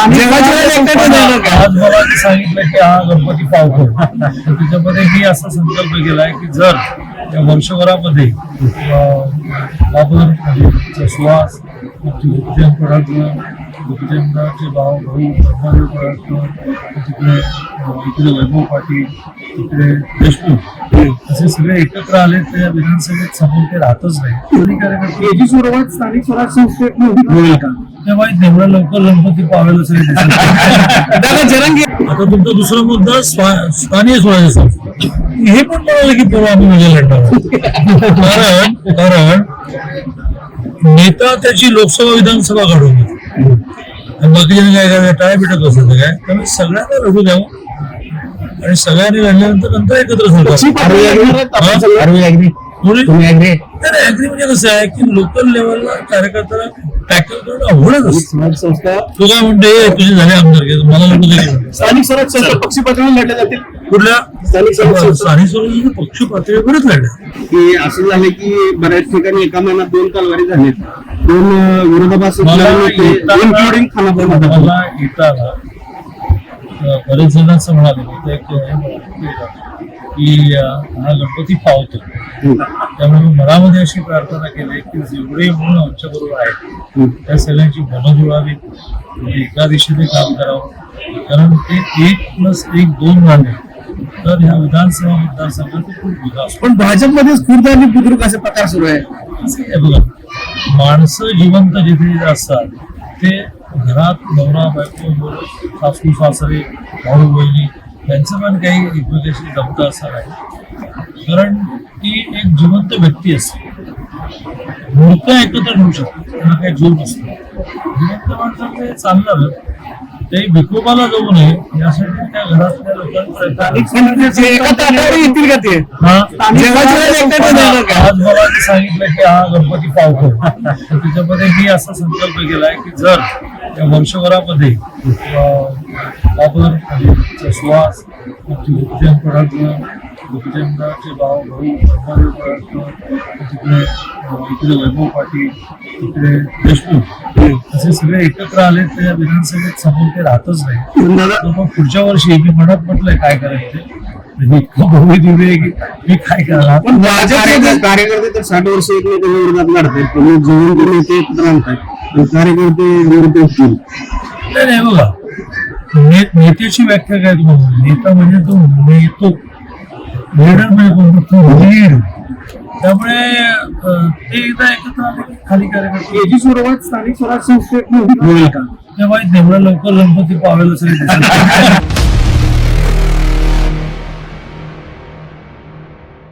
आज मला जे सांगितलं की हा गणपती पावतो त्याच्यामध्ये मी असा संकल्प केलाय की जर या वर्षभरामध्ये अं, बाबर सुहास गोपीचंद पडाळकर गोपीचंदाचे भाऊ भाऊ धर्मदेव पडाळकर तिकडे इकडे वैभव पाटील तिकडे देशमुख असे सगळे एकत्र आले तर या विधानसभेत समोर ते राहतच नाही. कार्यकर्ते याची सुरुवात स्थानिक स्वराज संस्थेत होईल का? ते माहीत एवढं लवकर गणपती पावेल असं काही दिसत नाही. दादा जरंगे आता तुमचा दुसरा मुद्दा स्थानिक स्वराज्य हे पण म्हणाले की परवा आम्ही म्हणजे लढणार. कारण कारण नेता त्याची लोकसभा विधानसभा काढून. आणि बाकीच्या काय काय टाय भेटत असत काय? त्यामुळे सगळ्यांना लढू द्यावं आणि सगळ्यांनी लढल्यानंतर नंतर एकत्र पक्षी नाही, agree म्हणजे कसं आहे की लोकल लेवलला कार्यकर्त्याला टॅकल करणं अवघडच असतं. समाज संस्था. तू काय म्हणते तुझे झाले आमदार मला लढू दे की म्हणते. स्थानिक स्वराज संस्था पक्षी पातळीवर लढल्या जातील. कुठल्या? स्थानिक स्वराज संस्था. स्थानिक स्वराज्याच्या पक्ष पातळीवरच लढल्या. की असं झालं की बऱ्याच ठिकाणी एका महिन्यात दोन तलवारी झालेत. दोन विरोधाभास इन्क्लुडिंग खानापूरमध्ये मला येताना बरेच जण असं म्हणाले की हे गणपती पावतो. त्यामुळे मी मनामध्ये अशी प्रार्थना केली की जेवढे म्हणून आमच्या बरोबर आहेत त्या सगळ्यांची मनं जुळावी म्हणजे एका दिशेने काम करावं. कारण ते एक प्लस एक दोन झाले तर ह्या विधानसभा मतदारसंघात खूप विकास पण भाजपमध्येच खुर्द आणि बुद्रुक असे प्रकार सुरू आहे बघा माणसं जिवंत जिथे असतात ते घरात नवरा बायको सासू सासरे भाऊ बहिणी त्यांचं पण काही एकमेकाशी जमतं असं नाही. कारण ती एक जिवंत व्यक्ती असते. मूर्त एकत्र ठेवू शकते त्यांना काही जीव नसतो. जिवंत माणसाचं हे चाललं ते विकोपाला जाऊ नये यासाठी त्या घरातल्या लोकांपर्यंत ते? आज मला सांगितलं की हा गणपती पावतो. त्याच्यामध्ये मी असा संकल्प केलाय की जर त्या वंशभरामध्ये अं, बाबर म्हणजे सुहास गोपीचंद पडाळकर गोपीचंदाचे भाऊ भाऊ धर्मदेव पडाळकर तिकडे इकडे वैभव पाटील तिकडे देशमुख असे सगळे एकत्र आले तर विधानसभेत समोर ते राहतच नाही. तर मग पुढच्या वर्षी मी म्हणत म्हटलंय काय करायचं? म्हणजे मी काय करणार? कार्यकर्ते तर साठ वर्ष एकमेकांच्या विरोधात लढतात तुम्ही जिवंत नेते एकत्र आणतात. कार्यकर्ते नाही नाही बघा. ने- नेत्याची व्याख्या काय तुम्हाला? नेता म्हणजे तो नेतो. लीडर म्हणजे कोण? तो लीड त्यामुळे ते एकदा एकत्र आले की खाली कार्यकर्ते. याची सुरुवात स्थानिक स्वराज संस्थेत होईल का ते माहीत नाही एवढं लवकर गणपती पावेल असं काही दिसत नाही.